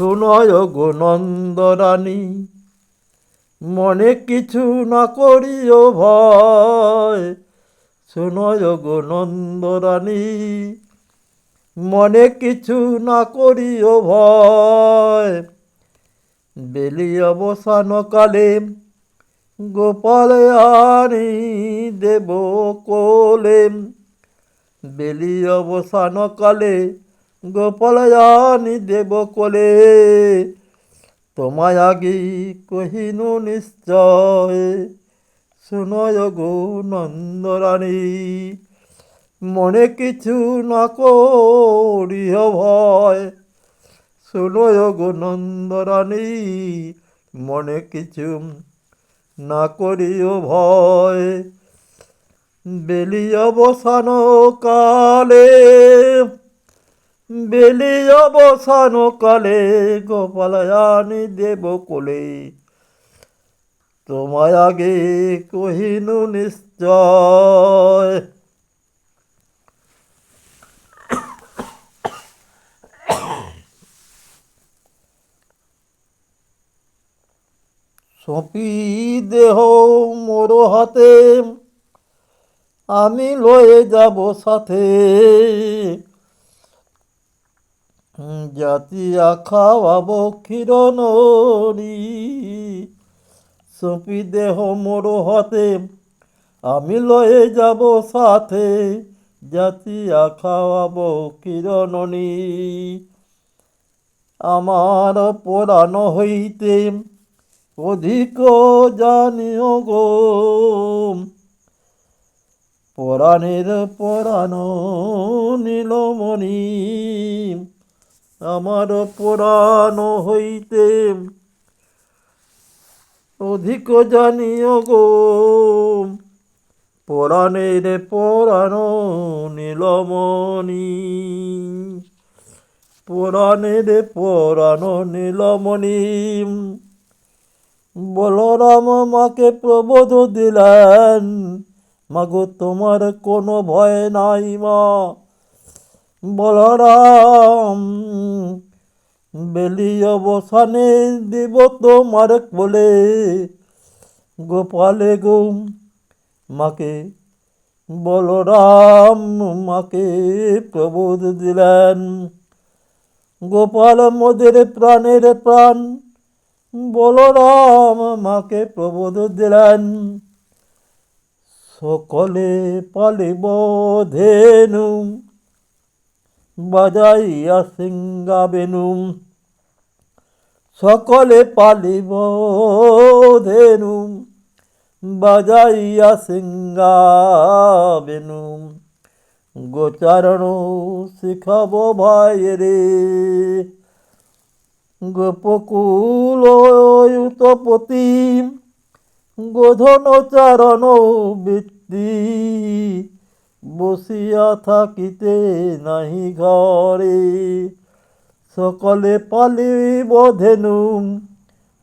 শুনয় গো নন্দরানী, মনে কিছু না করিও ভয়। শুনয় গো নন্দরানী, মনে কিছু না করিও ভয়। বেলি অবসান কালে গোপাল আনি দেব কোলে। বেলি অবসান কালে গোপাল আনি দেব কোলে। তোমায় আগে কহিনু নিশ্চয়। শুনয় গো নন্দরানী, মনে কিছু না করিও ভয়। শুনয় গো নন্দরানী, মনে কিছু না করিও ভয়। বেলি অবসান কালে বেলি অবসান কালে, গোপালয়ানি দেব কোলে। তোমায় আগে কহিনু নিশ্চয়। সপি দেহ মোর হাতে, আমি লয়ে যাব সাথে। জাতিয়া খাওয়াবো ক্ষীরনরি সপি দেহ মোর হাতে, আমি লয়ে যাব সাথে, জাতিয়া খাওয়াবো কিরণনি আমার পরাণ হইতে অধিক জানিও গো। পরাণের পরাণ নীলমণি আমার পরাণ হইতে অধিক জানিও গো। পরাণের পরাণ নীলমণি, পুরাণের পুরাণ নীলমণি। বলরাম মাকে প্রবোধ দিলেন, মাগো তোমার কোনো ভয় নাই মা। বলরাম, বেলি অবসানে দিব তোমার বলে গোপালে গো মাকে বলরাম, মাকে প্রবোধ দিলেন। গোপাল মোদের প্রাণের প্রাণ, বলরাম, মাকে প্রবোধ দিলেন। সকলে পালিব ধেনু বাজাইয়া সিঙ্গাবেনু সকলে পালিব ধেনু বাজাইয়া সিঙ্গাবেনু গোচারণ শিখাব ভাই রে গোপকুল উতপতি গোধন চারণ বৃত্তি। বসিয়া থাকিতে নাহি ঘরে। সকলে পালিব ধেনু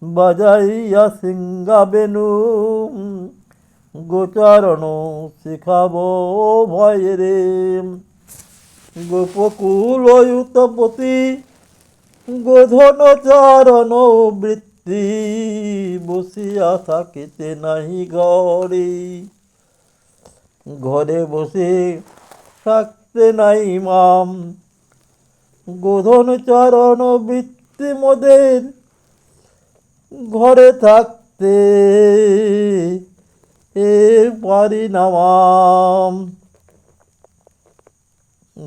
বাজাইয়া সিঙ্গাবেনু গোচারণ শিখাব ভয় রে গোপকুল উতপতি গোধন চারণ বৃত্তি, বসিয়া থাকিতে নাহি ঘরে। ঘরে বসে থাকতে নাই মাম। গোধন চারণ বৃত্তি মোদের ঘরে থাকতে এ পারি নামাম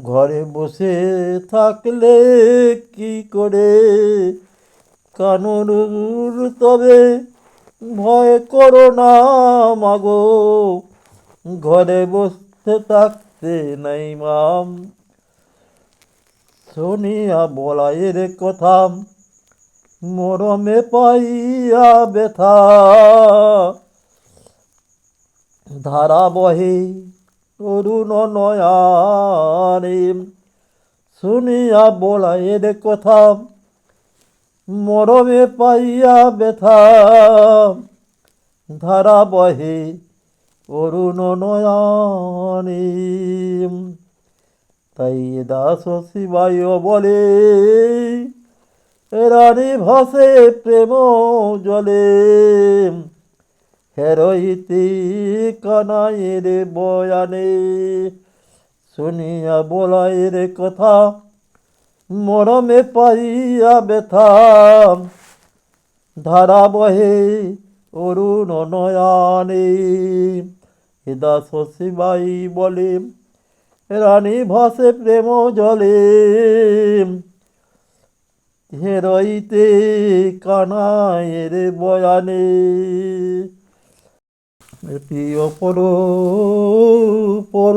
ঘরে বসে থাকলে কি করে? কানুর তবে ভয় করো না মাগো। ঘরে বসে থাকতে নাই, মাম। শুনিয়া বলাইয়ের কথা, মরমে পাইয়া ব্যথা। ধারা বহে, অরুণ নয়ানে। শুনিয়া বলাইয়ের কথা, মরমে পাইয়া ব্যথা। ধারা বহে অরুণ নয়ানে তাই দাস শিবায় বলে রানী, ভাসে প্রেম জলে। হেরইতি কানাইয়ের বয়ানে শুনিয়া বলাইয়ের কথা, মরমে পাইয়া ব্যথা। ধারা বহে অরুণ নয়ানে হেদা শশীবাই বলে রানী ভাসে প্রেম জলে হেরইতে কানায়ের বয়ানে প্রিয় পর পর